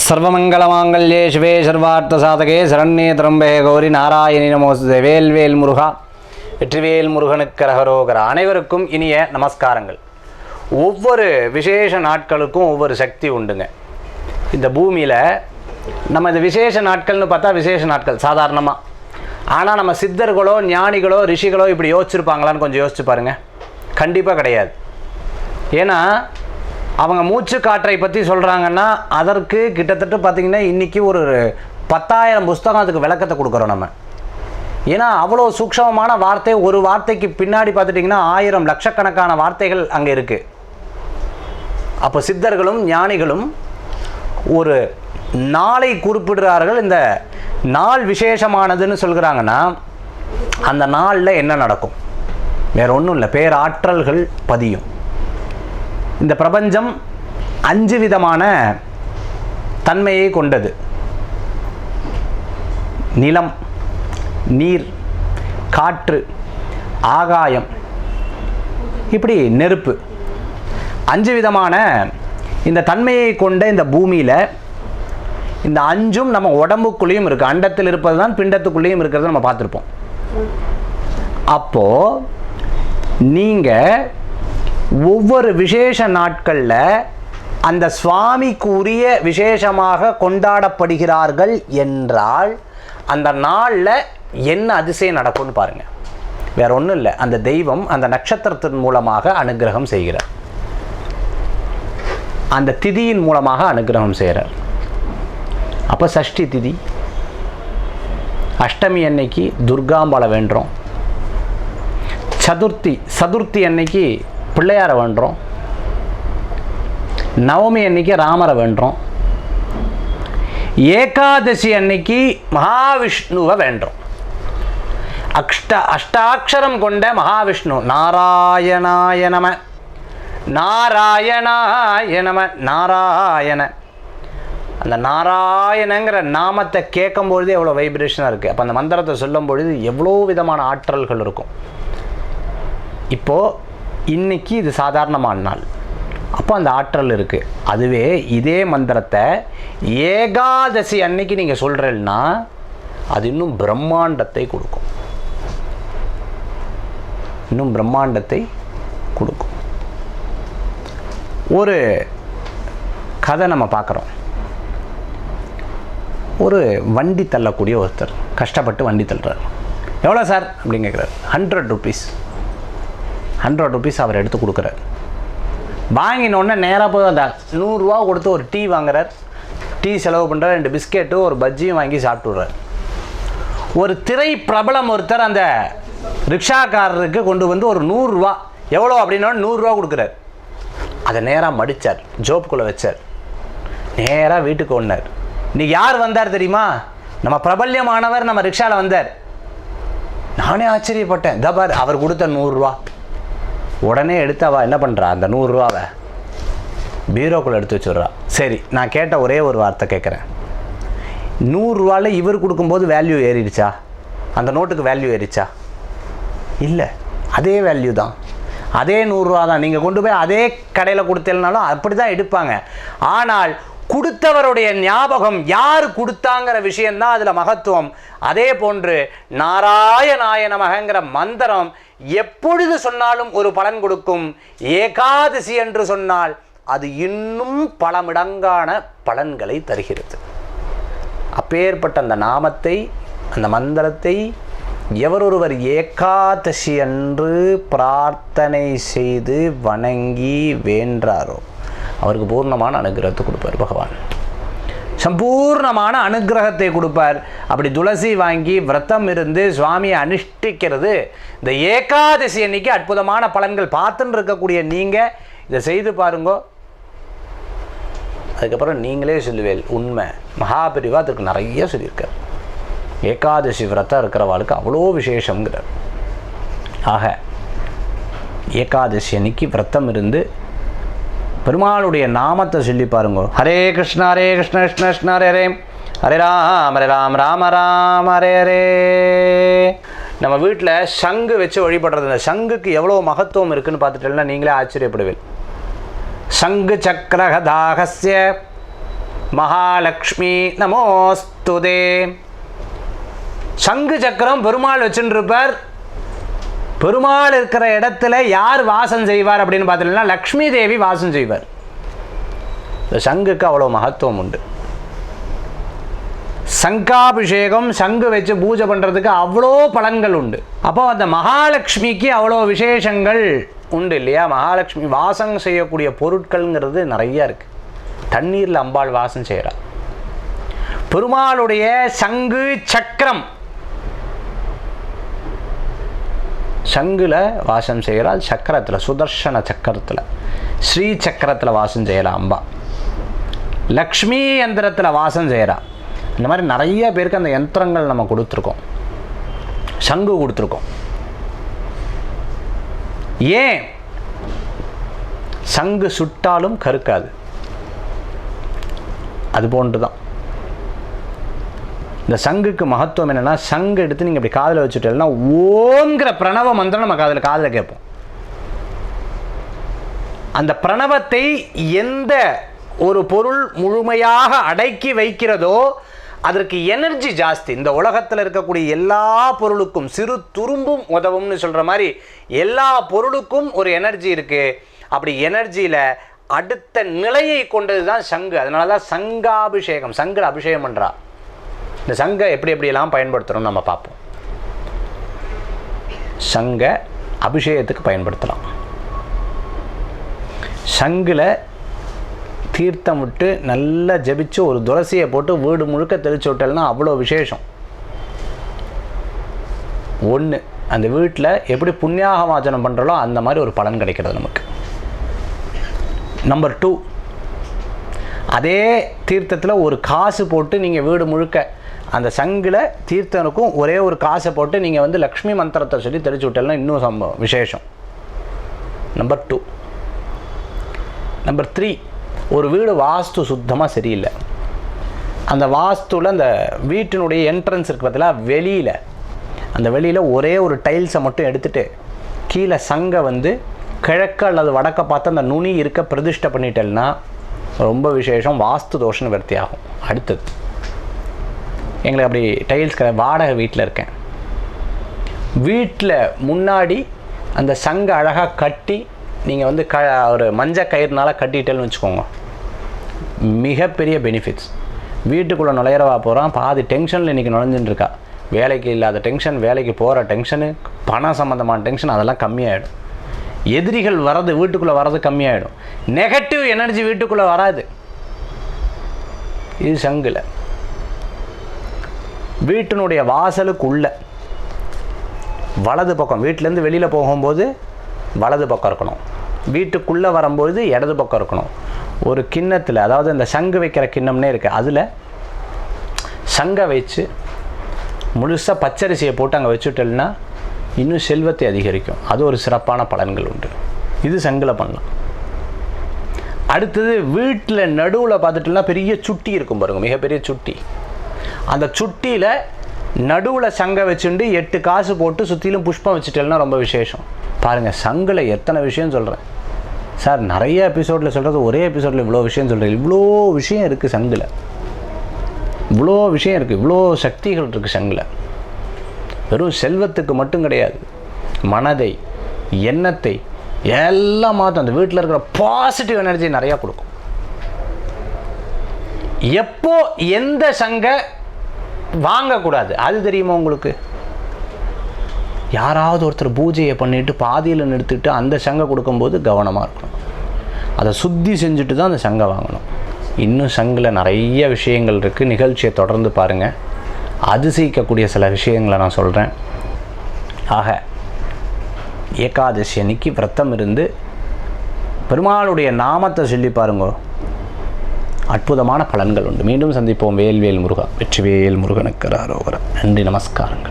சர்வமங்கலமாங்கல்யே சிவே சர்வார்த்த சாதகே சரண்யே திரம்பே கௌரி நாராயணி நமோஸ்தே. வேல்வேல் முருகா. வெற்றிவேல் முருகனுக்கு ரகரோகர அனைவருக்கும் இனிய நமஸ்காரங்கள். ஒவ்வொரு விசேஷ நாட்களுக்கும் ஒவ்வொரு சக்தி உண்டுங்க. இந்த பூமியில் நம்ம இந்த விசேஷ நாட்கள்னு பார்த்தா விசேஷ நாட்கள் சாதாரணமாக ஆனால் நம்ம சித்தர்களோ ஞானிகளோ ரிஷிகளோ இப்படி யோசிச்சிருப்பாங்களான்னு கொஞ்சம் யோசிச்சு பாருங்கள் கண்டிப்பாக கிடையாது. ஏன்னா அவங்க மூச்சு காற்றை பற்றி சொல்கிறாங்கன்னா அதற்கு கிட்டத்தட்ட பார்த்திங்கன்னா இன்றைக்கி ஒரு பத்தாயிரம் புஸ்தகம் அதுக்கு விளக்கத்தை கொடுக்குறோம் நம்ம. ஏன்னா அவ்வளோ சூக்ஷமமான வார்த்தை ஒரு வார்த்தைக்கு பின்னாடி பார்த்துட்டிங்கன்னா ஆயிரம் லட்சக்கணக்கான வார்த்தைகள் அங்கே இருக்குது அப்போ சித்தர்களும் ஞானிகளும் ஒரு நாளை குறிப்பிடுறார்கள். இந்த நாள் விசேஷமானதுன்னு சொல்கிறாங்கன்னா அந்த நாளில் என்ன நடக்கும்? வேற ஒன்றும் இல்லை பேராற்றல்கள் பதியும். இந்த பிரபஞ்சம் அஞ்சு விதமான தன்மையை கொண்டது. நிலம் நீர் காற்று ஆகாயம் இப்படி நெருப்பு. அஞ்சு விதமான இந்த தன்மையை கொண்ட இந்த பூமியில் இந்த அஞ்சும் நம்ம உடம்புக்குள்ளேயும் இருக்குது அண்டத்தில் இருப்பது தான் பிண்டத்துக்குள்ளேயும் இருக்கிறத நம்ம பார்த்துருப்போம். அப்போது நீங்கள் ஒவ்வொரு விசேஷ நாட்களில் அந்த சுவாமிக்கு உரிய விசேஷமாக கொண்டாடப்படுகிறார்கள் என்றால் அந்த நாளில் என்ன அதிசயம் நடக்கும்னு பாருங்கள் வேற ஒன்றும் இல்லை. அந்த தெய்வம் அந்த நட்சத்திரத்தின் மூலமாக அனுகிரகம் செய்கிறார். அந்த திதியின் மூலமாக அனுகிரகம் செய்கிறார். அப்போ சஷ்டி திதி. அஷ்டமி அன்னைக்கு துர்காம்பாளை வேண்டுறோம். சதுர்த்தி சதுர்த்தி அன்னைக்கு பிள்ளையாரை வேண்டுறோம் நவமி அன்னைக்கு ராமரை வேண்டுறோம் ஏகாதசி அன்னைக்கு மகாவிஷ்ணுவை வேண்டுறோம் அஷ்ட அஷ்டாட்சரம் கொண்ட மகாவிஷ்ணு. நாராயணாய நம. நாராயணாய நம. நாராயண. அந்த நாராயணங்கிற நாமத்தை கேட்கும் பொழுது எவ்வளோ வைப்ரேஷனாக இருக்குது அப்போ அந்த மந்திரத்தை சொல்லும் பொழுது எவ்வளோ விதமான ஆற்றல்கள் இருக்கும். இப்போது இன்னைக்கு இது சாதாரணமான நாள். அப்போ அந்த ஆற்றல் இருக்குது அதுவே இதே மந்திரத்தை ஏகாதசி அன்னைக்கு நீங்கள் சொல்கிறேன்னா அது இன்னும் பிரம்மாண்டத்தை கொடுக்கும். இன்னும் பிரம்மாண்டத்தை கொடுக்கும். ஒரு கதை நம்ம பார்க்குறோம். ஒரு வண்டி தள்ளக்கூடிய ஒருத்தர் கஷ்டப்பட்டு வண்டி தள்ளுறார். எவ்வளோ சார்? அப்படின்னு கேட்குறாரு. ஹண்ட்ரட் ருபீஸ் ஹண்ட்ரட் ருபீஸ் அவர் எடுத்து கொடுக்குறார். வாங்கினோடனே நேராக போய் அந்த நூறுரூவா கொடுத்து ஒரு டீ வாங்குறார். டீ செலவு பண்ணுறார் ரெண்டு பிஸ்கெட்டு ஒரு பஜ்ஜியும் வாங்கி சாப்பிட்டுடுறார். ஒரு திரை பிரபலம் ஒருத்தர் அந்த ரிக்ஷாக்காரருக்கு கொண்டு வந்து ஒரு நூறுரூவா எவ்வளோ அப்படின்னா நூறுரூவா கொடுக்குறார். அதை நேராக மடித்தார் ஜோப்புக்குள்ளே வச்சார். நேராக வீட்டுக்கு ஒன்றார் இன்றைக்கி யார் வந்தார் தெரியுமா? நம்ம பிரபல்யமானவர் நம்ம ரிக்ஷாவில் வந்தார். நானே ஆச்சரியப்பட்டேன். தபார் அவர் கொடுத்த நூறுரூவா. உடனே எடுத்து அவள் என்ன பண்ணுறா அந்த நூறுரூவாவை பீரோக்குள்ளே எடுத்து வச்சுட்றா. சரி நான் கேட்ட ஒரே ஒரு வார்த்தை கேட்குறேன் நூறுரூவாவில் இவர் கொடுக்கும்போது வேல்யூ ஏறிடுச்சா? அந்த நோட்டுக்கு வேல்யூ ஏறிச்சா இல்லை. அதே வேல்யூ தான். அதே நூறுரூவா தான். நீங்கள் கொண்டு போய் அதே கடையில் கொடுத்தேனாலும் அப்படி தான் எடுப்பாங்க. ஆனால் கொடுத்தவருடைய ஞாபகம் யார் கொடுத்தாங்கிற விஷயந்தான் அதில் மகத்துவம். அதே போன்று நாராயணாய நமகங்கிற மந்திரம் எப்பொழுது சொன்னாலும் ஒரு பலன் கொடுக்கும்? ஏகாதசி என்று சொன்னால் அது இன்னும் பல மடங்கான பலன்களை தருகிறது. அப்பேற்பட்ட அந்த நாமத்தை அந்த மந்திரத்தை எவரொருவர் ஏகாதசி என்று பிரார்த்தனை செய்து வணங்கி வேண்டாரோ அவருக்கு பூர்ணமான அனுகிரகத்தை கொடுப்பார் பகவான். சம்பூர்ணமான அனுகிரகத்தை கொடுப்பார். அப்படி துளசி வாங்கி விரத்தம் இருந்து சுவாமியை அனுஷ்டிக்கிறது. இந்த ஏகாதசி அன்னைக்கு அற்புதமான பலன்கள் பார்த்துன்னு இருக்கக்கூடிய நீங்கள் இதை செய்து பாருங்கோ. அதுக்கப்புறம் நீங்களே சொல்லுவேல் உண்மை. மகாபிரிவா அதுக்கு நிறைய சொல்லியிருக்கார். ஏகாதசி விரதம் இருக்கிறவாளுக்கு அவ்வளோ விசேஷங்கிறார் ஆக ஏகாதசி அன்னைக்கு விரத்தம் இருந்து பெருமாளுடைய நாமத்தை சொல்லி பாருங்க. ஹரே கிருஷ்ணா ஹரே கிருஷ்ண கிருஷ்ண கிருஷ்ண ஹரே ஹரே. ஹரே ராம் ஹரே ராம் ராம ராம் ஹரே ஹரே. நம்ம வீட்டில் சங்கு வச்சு வழிபடுறது. இந்த சங்குக்கு எவ்வளோ மகத்துவம் இருக்குன்னு பார்த்துட்டேன்னா நீங்களே ஆச்சரியப்படுவீங்க சங்கு சக்கரகதாகசிய மகாலட்சுமி நமோஸ்துதே. சங்கு சக்கரம் பெருமாள் வச்சுருப்பார் பெருமாள் இருக்கிற இடத்துல யார் வாசம் செய்வார் அப்படின்னு பார்த்தீங்கன்னா லக்ஷ்மி தேவி வாசம் செய்வார். இந்த சங்குக்கு அவ்வளோ மகத்துவம் உண்டு. சங்காபிஷேகம் சங்கு வச்சு பூஜை பண்ணுறதுக்கு அவ்வளோ பலன்கள் உண்டு. அப்போ அந்த மகாலட்சுமிக்கு அவ்வளோ விசேஷங்கள் உண்டு இல்லையா? மகாலட்சுமி வாசம் செய்யக்கூடிய பொருட்கள்ங்கிறது நிறைய இருக்குது தண்ணீரில் அம்பாள் வாசம் செய்கிறார் பெருமாளுடைய சங்கு சக்கரம் சங்குல வாசம் செய்கிறாள் சக்கரத்தில் சுதர்ஷன சக்கரத்தில். ஸ்ரீ சக்கரத்தில் வாசம் செய்யலாம் அம்பா. லக்ஷ்மி யந்திரத்தில் வாசம் செய்கிறா இந்த மாதிரி நிறைய பேருக்கு அந்த யந்திரங்கள் நம்ம கொடுத்துருக்கோம். சங்கு கொடுத்துருக்கோம். ஏன்? சங்கு சுட்டாலும் கருக்காது. அது போன்று தான் இந்த சங்குக்கு மகத்துவம் என்னென்னா சங்கு எடுத்து நீங்கள் இப்படி காதில் வச்சுட்டேன்னா ஓங்கிற பிரணவ மந்திரம் நம்ம காதில் காதில் கேட்போம். அந்த பிரணவத்தை எந்த ஒரு பொருள் முழுமையாக அடக்கி வைக்கிறதோ அதற்கு எனர்ஜி ஜாஸ்தி. இந்த உலகத்தில் இருக்கக்கூடிய எல்லா பொருளுக்கும் சிறு துரும்பும் உதவும்னு சொல்கிற மாதிரி எல்லா பொருளுக்கும் ஒரு எனர்ஜி இருக்குது அப்படி எனர்ஜியில் அடுத்த நிலையை கொண்டது தான் சங்கு. அதனால தான் சங்காபிஷேகம் சங்கு அபிஷேகம் பண்ணுறா இந்த சங்கை எப்படி எப்படியெல்லாம் பயன்படுத்துகிறோம் நம்ம பார்ப்போம். சங்க அபிஷேகத்துக்கு பயன்படுத்தலாம். சங்கில் தீர்த்தம் விட்டு நல்லா ஜபிச்சு ஒரு துளசியை போட்டு வீடு முழுக்க தெளிச்சு விட்டல்னா அவ்வளோ விசேஷம். ஒன்று அந்த வீட்டில் எப்படி புண்ணியாகமாச்சனம் பண்ணுறளோ அந்த மாதிரி ஒரு பலன் கிடைக்கிறது நமக்கு. நம்பர் டூ அதே தீர்த்தத்தில் ஒரு காசு போட்டு நீங்கள் வீடு முழுக்க அந்த சங்கில் தீர்த்தனுக்கும் ஒரே ஒரு காசை போட்டு நீங்கள் வந்து லக்ஷ்மி மந்திரத்தை சொல்லி தெளிச்சு விட்டேன்னா இன்னும் சம்பவம் விசேஷம். நம்பர் டூ நம்பர் த்ரீ ஒரு வீடு வாஸ்து சுத்தமாக சரியில்லை. அந்த வாஸ்துவில் அந்த வீட்டினுடைய என்ட்ரன்ஸ் இருக்கு பார்த்தீங்களா வெளியில். அந்த வெளியில் ஒரே ஒரு டைல்ஸை மட்டும் எடுத்துட்டு கீழே சங்கை வந்து கிழக்க அல்லது வடக்க பார்த்து அந்த நுனி இருக்க பிரதிஷ்டை பண்ணிட்டேன்னா ரொம்ப விசேஷம் வாஸ்து தோஷம் வர்த்தியாகும் அடுத்தது. எங்களுக்கு அப்படி டைல்ஸ் கடை வாடகை வீட்டில் இருக்கேன். வீட்டில் முன்னாடி அந்த சங்கை அழகாக கட்டி நீங்கள் வந்து க ஒரு மஞ்சள் கயிறுனால கட்டிட்டேன்னு வச்சுக்கோங்க. மிகப்பெரிய பெனிஃபிட்ஸ் வீட்டுக்குள்ளே நுழையிறவா போகிறான் பாதி டென்ஷனில் இன்றைக்கி நுழைஞ்சுட்டுருக்கா வேலைக்கு இல்லாத டென்ஷன் வேலைக்கு போகிற டென்ஷனு பணம் சம்மந்தமான டென்ஷன் அதெல்லாம் கம்மியாயிடும். எதிரிகள் வர்றது வீட்டுக்குள்ளே வர்றது கம்மியாயிடும். நெகட்டிவ் எனர்ஜி வீட்டுக்குள்ளே வராது. இது சங்குல. வீட்டினுடைய வாசலுக்குள்ள. வலது பக்கம் வீட்டிலேருந்து வெளியில் போகும்போது வலது பக்கம் இருக்கணும். வீட்டுக்குள்ளே வரும்போது இடது பக்கம் இருக்கணும். ஒரு கிண்ணத்தில் அதாவது இந்த சங்கு வைக்கிற கிண்ணம்னே இருக்குது அதில் சங்கை வச்சு முழுசாக பச்சரிசியை போட்டு அங்கே வச்சுட்டேன்னா இன்னும் செல்வத்தை அதிகரிக்கும். அது ஒரு சிறப்பான பலன்கள் உண்டு. இது சங்கில் பண்ணலாம். அடுத்தது வீட்டில் நடுவில் பார்த்துட்டோம்னா பெரிய சுட்டி இருக்கும் பாருங்கள் மிகப்பெரிய சுட்டி. அந்த சுட்டியில் நடுவில் சங்கை வச்சுட்டு எட்டு காசு போட்டு சுற்றிலும் புஷ்பம் வச்சுட்டேன்னா ரொம்ப விசேஷம். பாருங்கள் சங்கில் எத்தனை விஷயம் சொல்கிறேன் சார் நிறைய எபிசோடில் சொல்கிறது ஒரே எபிசோடில் இவ்வளோ விஷயம் சொல்கிறேன் இவ்வளோ விஷயம் இருக்குது சங்கில். இவ்வளோ விஷயம் இருக்குது இவ்வளோ சக்திகள் இருக்குது சங்கில். வெறும் செல்வத்துக்கு மட்டும் கிடையாது. மனதை எண்ணத்தை எல்லாம் மாற்றும் அந்த வீட்டில் இருக்கிற பாசிட்டிவ் எனர்ஜி நிறையா கொடுக்கும். எப்போ எந்த சங்கை வாங்கக்கூடாது. அது தெரியுமா உங்களுக்கு? யாராவது ஒருத்தர் பூஜையை பண்ணிட்டு பாதியில் நிறுத்திட்டு அந்த சங்கை கொடுக்கும்போது கவனமாக இருக்கணும். அதை சுத்தி செஞ்சுட்டு தான் அந்த சங்கை வாங்கணும். இன்னும் சங்கில் நிறைய விஷயங்கள் இருக்குது நிகழ்ச்சியை தொடர்ந்து பாருங்கள் அதிசயிக்கக்கூடிய சில விஷயங்களை நான் சொல்கிறேன் ஆக ஏகாதசி அன்னைக்கு விரத்தம் இருந்து பெருமாளுடைய நாமத்தை சொல்லி பாருங்க. அற்புதமான பலன்கள் உண்டு. மீண்டும் சந்திப்போம். வேல்வேல் முருகா. வெற்றிவேல் முருகனுக்கு அரோகரா நன்றி நமஸ்காரங்கள்.